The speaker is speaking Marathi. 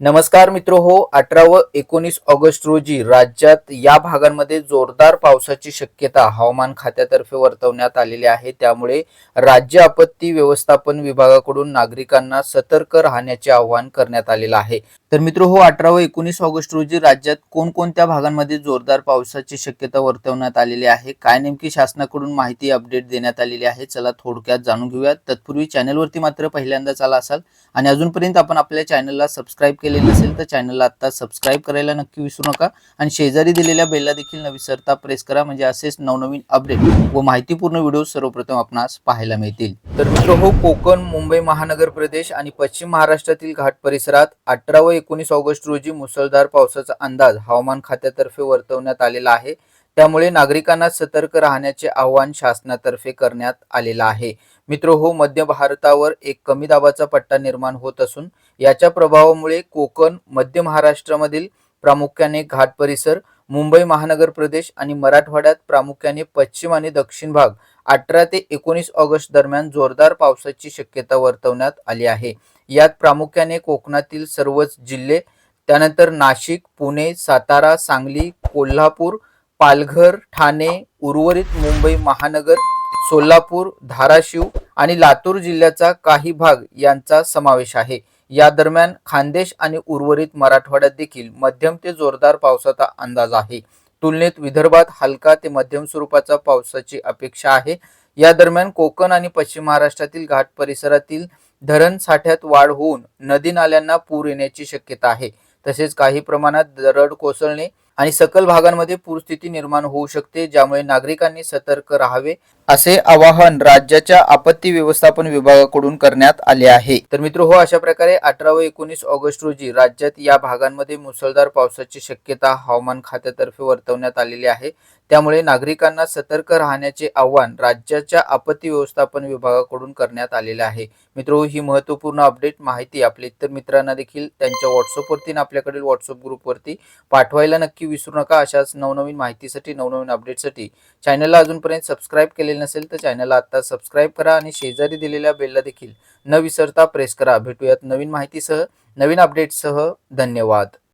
नमस्कार मित्र हो अठरा व एकोणीस ऑगस्ट रोजी राज्यात या भागांमध्ये जोरदार पावसाची शक्यता हवामान खात्यातर्फे वर्तवण्यात आलेली आहे. त्यामुळे राज्य आपत्ती व्यवस्थापन विभागाकडून नागरिकांना सतर्क राहण्याचे आवाहन करण्यात आलेलं आहे. तर मित्र हो अठरा व एकोणीस ऑगस्ट रोजी राज्यात कोणकोणत्या भागांमध्ये जोरदार पावसाची शक्यता वर्तवण्यात आलेली आहे? काय नेमकी शासनाकडून माहिती अपडेट देण्यात आलेली आहे? चला थोडक्यात जाणून घेऊयात. तत्पूर्वी चॅनलवरती मात्र पहिल्यांदाच आला असाल आणि अजूनपर्यंत आपण आपल्या चॅनलला सबस्क्राईब केले नसेल तर चॅनलला आता सबस्क्राईब करायला नक्की विसरू नका. आणि शेजारी दिलेल्या बेलला देखील न विसरता प्रेस करा. म्हणजे असेच नवनवीन अपडेट व माहितीपूर्ण व्हिडिओ सर्वप्रथम आपणास पाहायला मिळतील. तर मित्र हो कोकण मुंबई महानगर प्रदेश आणि पश्चिम महाराष्ट्रातील घाट परिसरात अठरा व एकोणीस ऑगस्ट रोजी मुसळधार पावसाचा अंदाज हवामान खात्यातर्फे वर्तवण्यात आलेला आहे. त्यामुळे नागरिकांना सतर्क राहण्याचे आवाहन शासनातर्फे करण्यात आलेलं आहे. मित्र हो मध्य भारतावर एक कमी दाबाचा पट्टा निर्माण होत असून याच्या प्रभावामुळे कोकण मध्य महाराष्ट्रामधील प्रामुख्याने घाट परिसर मुंबई महानगर प्रदेश आणि मराठवाड्यात प्रामुख्याने पश्चिम आणि दक्षिण भाग अठरा ते एकोणीस ऑगस्ट दरम्यान जोरदार पावसाची शक्यता वर्तवण्यात आली आहे. यात प्रामुख्याने कोकणातील सर्वच जिल्हे त्यानंतर नाशिक पुणे सातारा सांगली कोल्हापूर पालघर ठाणे उर्वरित मुंबई महानगर सोलापूर धाराशिव आणि लातूर जिल्ह्याचा काही भाग यांचा समावेश आहे. या दरम्यान खानदेश आणि उर्वरित मराठवाड्यात देखील मध्यम ते जोरदार पावसाचा अंदाज आहे. तुलनेत विदर्भात हलका ते मध्यम स्वरूपाचा पावसाची अपेक्षा आहे. या दरम्यान कोकण आणि पश्चिम महाराष्ट्रातील घाट परिसरातील धरण साठ्यात वाढ होऊन नदी नाल्यांना पूर येण्याची शक्यता आहे. तसेच काही प्रमाणात दरड कोसळणे आणि सकल भागांमध्ये पूरस्थिती निर्माण होऊ शकते ज्यामुळे नागरिकांनी सतर्क राहावे असे आवाहन राज्याच्या आपत्ती व्यवस्थापन विभागाकडून करण्यात आले आहे. तर मित्र हो अशा प्रकारे अठरा व एकोणीस ऑगस्ट रोजी राज्यात या भागांमध्ये मुसळधार पावसाची शक्यता हवामान खात्यातर्फे वर्तवण्यात आलेली आहे. त्यामुळे नागरिकांना सतर्क राहण्याचे आवाहन राज्याच्या आपत्ती व्यवस्थापन विभागाकडून करण्यात आलेले आहे. मित्र ही महत्त्वपूर्ण अपडेट माहिती आपल्या इतर मित्रांना देखील त्यांच्या व्हॉट्सअपवरती आणि आपल्याकडील व्हॉट्सअप ग्रुपवरती पाठवायला नक्की विसरू नका. अशाच नवनवीन माहितीसाठी नवनवीन अपडेटसाठी चॅनलला अजूनपर्यंत सबस्क्राईब केलेले नसेल तर चॅनलला आत्ता सबस्क्राईब करा आणि शेजारी दिलेल्या बेलला देखील न विसरता प्रेस करा. भेटूयात नवीन माहितीसह नवीन अपडेटसह धन्यवाद.